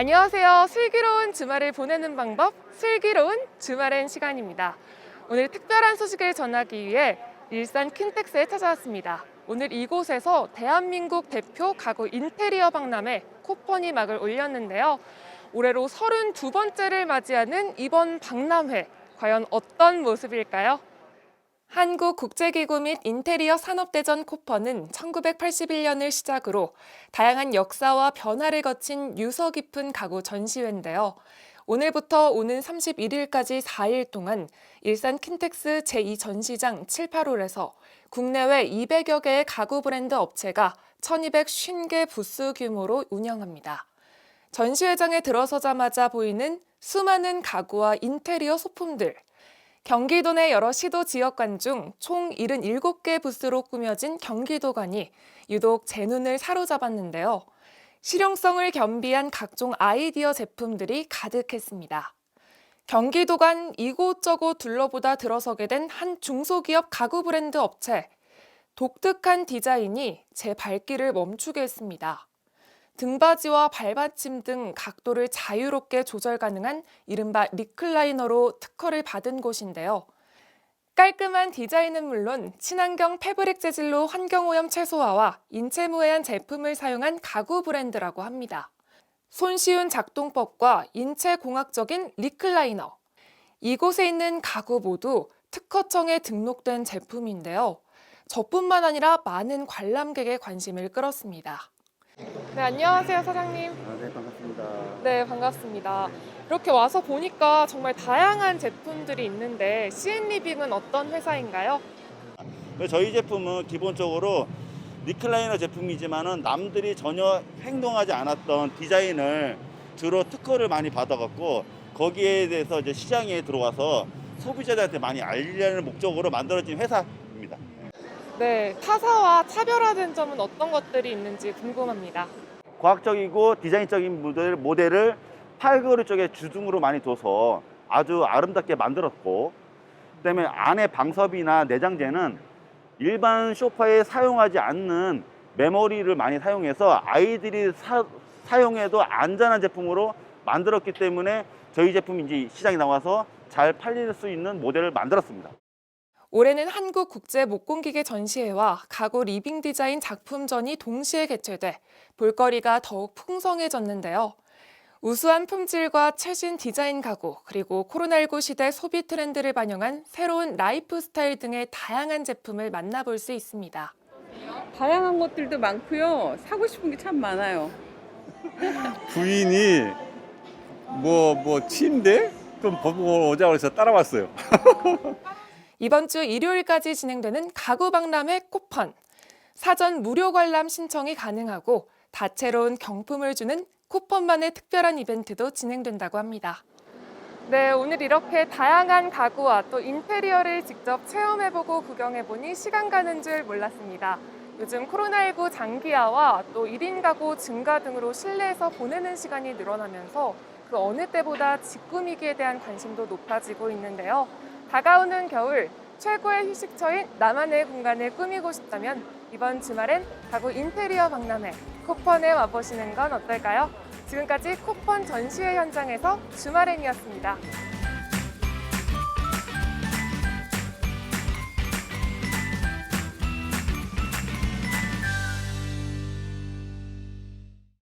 안녕하세요. 슬기로운 주말을 보내는 방법, 슬기로운 주말엔 시간입니다. 오늘 특별한 소식을 전하기 위해 일산 킨텍스에 찾아왔습니다. 오늘 이곳에서 대한민국 대표 가구 인테리어 박람회 코퍼니 막을 올렸는데요. 올해로 32번째를 맞이하는 이번 박람회, 과연 어떤 모습일까요? 한국국제기구 및 인테리어 산업대전 코퍼는 1981년을 시작으로 다양한 역사와 변화를 거친 유서 깊은 가구 전시회인데요. 오늘부터 오는 31일까지 4일 동안 일산 킨텍스 제2전시장 7, 8홀에서 국내외 200여 개의 가구 브랜드 업체가 1250개 부스 규모로 운영합니다. 전시회장에 들어서자마자 보이는 수많은 가구와 인테리어 소품들, 경기도 내 여러 시도 지역관 중 총 77개 부스로 꾸며진 경기도관이 유독 제 눈을 사로잡았는데요. 실용성을 겸비한 각종 아이디어 제품들이 가득했습니다. 경기도관 이곳저곳 둘러보다 들어서게 된 한 중소기업 가구 브랜드 업체. 독특한 디자인이 제 발길을 멈추게 했습니다. 등받이와 발받침 등 각도를 자유롭게 조절 가능한 이른바 리클라이너로 특허를 받은 곳인데요. 깔끔한 디자인은 물론 친환경 패브릭 재질로 환경오염 최소화와 인체무해한 제품을 사용한 가구 브랜드라고 합니다. 손쉬운 작동법과 인체공학적인 리클라이너. 이곳에 있는 가구 모두 특허청에 등록된 제품인데요. 저뿐만 아니라 많은 관람객의 관심을 끌었습니다. 네, 안녕하세요, 사장님. 아, 네, 반갑습니다. 네, 반갑습니다. 이렇게 와서 보니까 정말 다양한 제품들이 있는데 CN리빙은 어떤 회사인가요? 저희 제품은 기본적으로 리클라이너 제품이지만은 남들이 전혀 행동하지 않았던 디자인을 주로 특허를 많이 받아갖고 거기에 대해서 이제 시장에 들어와서 소비자들한테 많이 알리려는 목적으로 만들어진 회사입니다. 네, 타사와 차별화된 점은 어떤 것들이 있는지 궁금합니다. 과학적이고 디자인적인 모델, 모델을 팔걸이 쪽에 주둥으로 많이 둬서 아주 아름답게 만들었고 그다음에 안에 방섭이나 내장재는 일반 소파에 사용하지 않는 메모리를 많이 사용해서 아이들이 사, 사용해도 안전한 제품으로 만들었기 때문에 저희 제품이 이제 시장에 나와서 잘 팔릴 수 있는 모델을 만들었습니다. 올해는 한국 국제 목공기계 전시회와 가구 리빙 디자인 작품전이 동시에 개최돼 볼거리가 더욱 풍성해졌는데요. 우수한 품질과 최신 디자인 가구, 그리고 코로나19 시대 소비 트렌드를 반영한 새로운 라이프 스타일 등의 다양한 제품을 만나볼 수 있습니다. 다양한 것들도 많고요. 사고 싶은 게 참 많아요. 부인이 뭐 뭐 침대 좀 보고 오자고 해서 따라왔어요. 이번 주 일요일까지 진행되는 가구 박람회 코펀. 사전 무료 관람 신청이 가능하고 다채로운 경품을 주는 쿠폰만의 특별한 이벤트도 진행된다고 합니다. 네, 오늘 이렇게 다양한 가구와 또 인테리어를 직접 체험해보고 구경해보니 시간 가는 줄 몰랐습니다. 요즘 코로나19 장기화와 또 1인 가구 증가 등으로 실내에서 보내는 시간이 늘어나면서 그 어느 때보다 집 꾸미기에 대한 관심도 높아지고 있는데요. 다가오는 겨울 최고의 휴식처인 나만의 공간을 꾸미고 싶다면 이번 주말엔 가구 인테리어 박람회 코펀에 와보시는 건 어떨까요? 지금까지 코펀 전시회 현장에서 주말엔이었습니다.